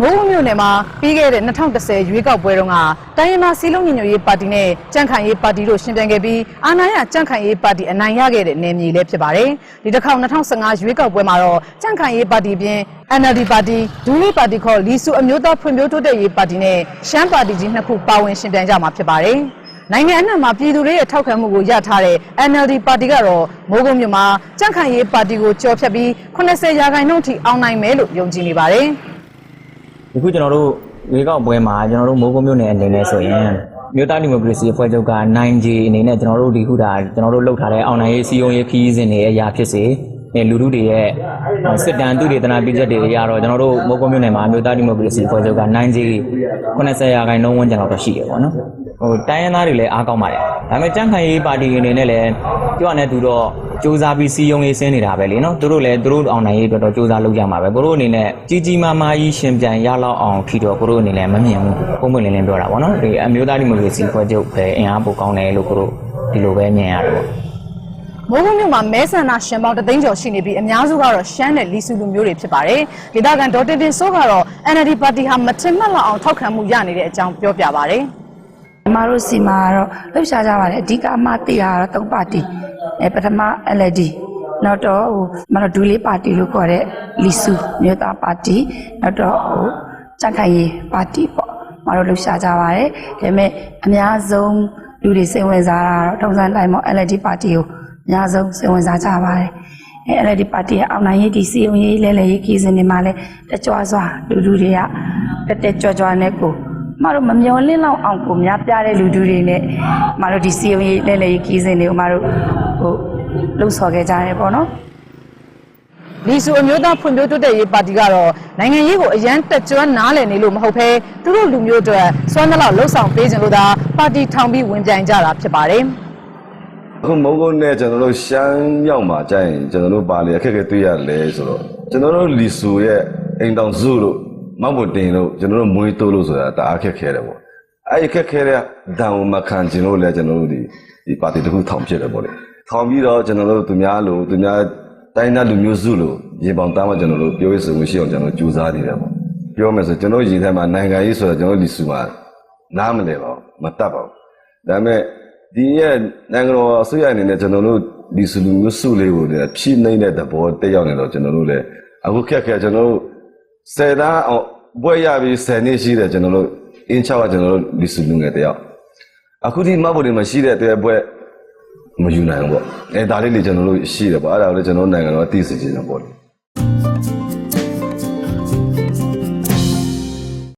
မိုးကုတ်မြို့နယ်မှာပြီးခဲ့တဲ့2010ရွေးကောက်ပွဲတုန်းကတိုင်းရင်းသားစီလုံးညီညွတ်ရေးပါတီနဲ့ကြန့်ခိုင်ရေးပါတီတို့ရှင်ပြိုင်ခဲ့ပြီးအာဏာရကြန့်ခိုင်ရေးပါတီအနိုင်ရခဲ့တဲ့နယ်မြေလည်းဖြစ်ပါတယ်။ဒီတစ်ခေါက်2015ရွေးကောက်ပွဲမှာတော့ကြန့်ခိုင်ရေးပါတီပြင် NLD ပါတီဒူးလေးပါတီခေါ်လီစုအမျိုးသားဖွံ့ဖြိုးတိုးတက်ရေးပါတီနဲ့ရှမ်းပါတီကြီးနှစ်ခုပါဝင်ရှင်ပြိုင်ကြမှာဖြစ်ပါတယ်။နိုင်ငံအနှံ့မှာပြည်သူတွေရဲ့ထောက်ခံမှုကိုရထားတဲ့ NLD ပါတီကတော့မိုးကုတ်မြို့မှာကြန့်ခိုင်ရေးပါတီကိုကြော်ဖြတ်ပြီး80ရာခိုင်နှုန်းထိအောင်နိုင်မယ်လို့ယုံကြည်နေပါတယ်ဒီ ခုကျွန်တော်တို့ရွေးကောက်ပွဲမှာကျွန်တော်တို့မိုးကုတ်မြို့နယ်အနေနဲ့ဆိုရင်မြို့သားဒီမိုကရေစီအဖွဲ့ချုပ်က 9G အနေနဲ့ကျွန်တော်တို့ဒီခုဒါကျွန်တော်တို့လှုပ်ထားတဲ့အောင်နိုင်ရေးစီယုံရေးခီးစဉ်တွေအရာဖြစ်စေအဲလူထုတွေရဲ့စစ်တမ်းသူတွေတနာပြည့်ချက်တွေအရာတော့ကျွန်တော်တို့မိုးကုတ်မြို့နယ်မှာမြို့သားဒီမိုကရေစီအဖွဲ့ချုပ်က 9G 80ရာခိုင်နှုန်းဝန်းကျင်လောက်တော့ရှိတယ်ပေါ့နော်ဟိုတိုင်းရင်းသားတွေလည်းအားကောင်းပါတယ်ဒါပေမဲ့ကြန့်ခိုင်ရေးပါတီအနေနဲ့လည်းပြောရတဲ့သူတော့ စူးစမ်းပြီးစီယုံရေးဆင်းနေတာပဲလေနော်သူတို့လည်းသူတို့အောင်နိုင်ရေးအတွက်တော့စူးစမ်းလုပ်ကြမှာပဲကိုတို့အနေနဲ့ကြီးကြီးမားမားကြီးရှင်ပြန်ရလောက်အောင်ထီတော့ကိုတို့အနေနဲ့မမြင်ဘူးပုံမှန်လင်းလင်းပြောတာပေါ့နော်ဒီအမျိုးသားဒီမိုကရေစီဖွဲ့ချုပ်ပဲအင်အားပိုကောင်းတယ်လို့ကိုတို့ဒီလိုပဲမြင်ရတယ်ပေါ့မိုးကုတ်မြို့မှာမဲဆန္ဒရှင်ပေါင်းတသိန်းကျော်ရှိနေပြီးအများစုကတော့ရှမ်းနဲ့လီဆူလူမျိုးတွေဖြစ်ပါတယ်ဒေသခံဒေါ်တင်တင်စိုးကတော့ NLD ပါတီဟာမထင်မှတ်လောက်အောင်ထောက်ခံမှုရနေတဲ့အကြောင်းပြောပြပါတယ် အမတို့စီမှာကတော့လှုပ်ရှားကြပါတယ်အဓိကအမသိတာကတော့သုံးပါတီအဲပထမ LED နောက်တော့ဟိုမတော်ဒူလေးပါတီလို့ခေါ်တဲ့လီဆူမြို့သားပါတီနောက်တော့ဟိုစန့်ခိုင်ရေးပါတီပေါ့မတော်လှုပ်ရှားကြပါတယ်ဒါပေမဲ့အများဆုံးလူတွေစိတ်ဝင်စားတာတော့ထုံစံတိုင်းပေါ့ LED ပါတီကိုအများဆုံးစိတ်ဝင်စားကြပါတယ်အဲ LED ပါတီရဲ့အောင်နိုင်ရေးဒီစီုံရေးလဲလဲရေးခီးစဉ်တွေမှာလဲတကြွစွာလူလူတွေကတက်တက်ကြွကြွနဲ့ကို မတို့မမျောလင့်လောက်အောင်ကိုများပြတဲ့လူတွေတွေနဲ့မတို့ဒီစီယုံရေးလဲလဲရေးခီးစဉ်တွေကိုမတို့ဟိုလှုပ်ဆော်ခဲ့ကြတယ်ပေါ့နော်လီဆူအမျိုးသားဖွံ့ဖြိုးတိုးတက်ရေးပါတီကတော့နိုင်ငံရေးကိုအရန်တက်ကြွနားလည်နေလို့မဟုတ်ဘဲသူတို့လူမျိုးတွေစွမ်းသလောက်လှုပ်ဆောင်ပေးခြင်းလို့သာပါတီထောင်ပြီးဝင်ပြိုင်ကြတာဖြစ်ပါတယ်အခုမုံကုန်းနဲ့ကျွန်တော်တို့ရှမ်းမြောက်မှာကြာရင်ကျွန်တော်တို့ပါလေအခက်အခဲတွေ့ရလဲဆိုတော့ကျွန်တော်တို့လီဆူရဲ့အိမ်တောင်စုလို့ မောက်မတင်လို့ကျွန်တော်တို့မွေးတိုးလို့ဆိုတာတအားခက်ခဲတယ်ပေါ့အဲ့ဒီခက်ခဲတဲ့ဒဏ်ကိုမခံကျင်လို့လဲကျွန်တော်တို့ဒီဒီပါတီတစ်ခုထောင်ဖြစ်တယ်ပေါ့လေထောင်ပြီးတော့ကျွန်တော်တို့သူများလို့သူများတိုင်းသားလူမျိုးစုလို့ရေပေါင်တန်းမှကျွန်တော်တို့ပြောရဆိုလို့ရှိအောင်ကျွန်တော်ကြိုးစားနေတယ်ပေါ့ပြောမယ်ဆိုကျွန်တော်ရင်ထဲမှာနိုင်ငံရေးဆိုတော့ကျွန်တော်လီဆူမှာနားမလဲပါဘူးမတတ်ပါဘူးဒါပေမဲ့ဒီရဲ့နိုင်ငံတော်အစိုးရအနေနဲ့ကျွန်တော်တို့ဒီစလူမျိုးစုလေးကိုလည်းဖြည့်နေတဲ့သဘောတက်ရောက်နေတော့ကျွန်တော်တို့လည်းအခုခက်ခဲကျွန်တော်တို့ ဆယ်သားအောင်ဘွဲရပြီးဆယ်နှစ်ရှိတယ်ကျွန်တော်တို့အင်းချောက်ကကျွန်တော်တို့ဒီစလူငယ်တယောက်အခုဒီမဘိုတွေမှာရှိတဲ့တဲ့ဘွဲမယူနိုင်ဘူးပေါ့အဲဒါလေးလေကျွန်တော်တို့ရှိတယ်ပေါ့အဲ့ဒါကိုလည်းကျွန်တော်တို့နိုင်ငံတော်အသိစေချင်တယ်ပေါ့လေ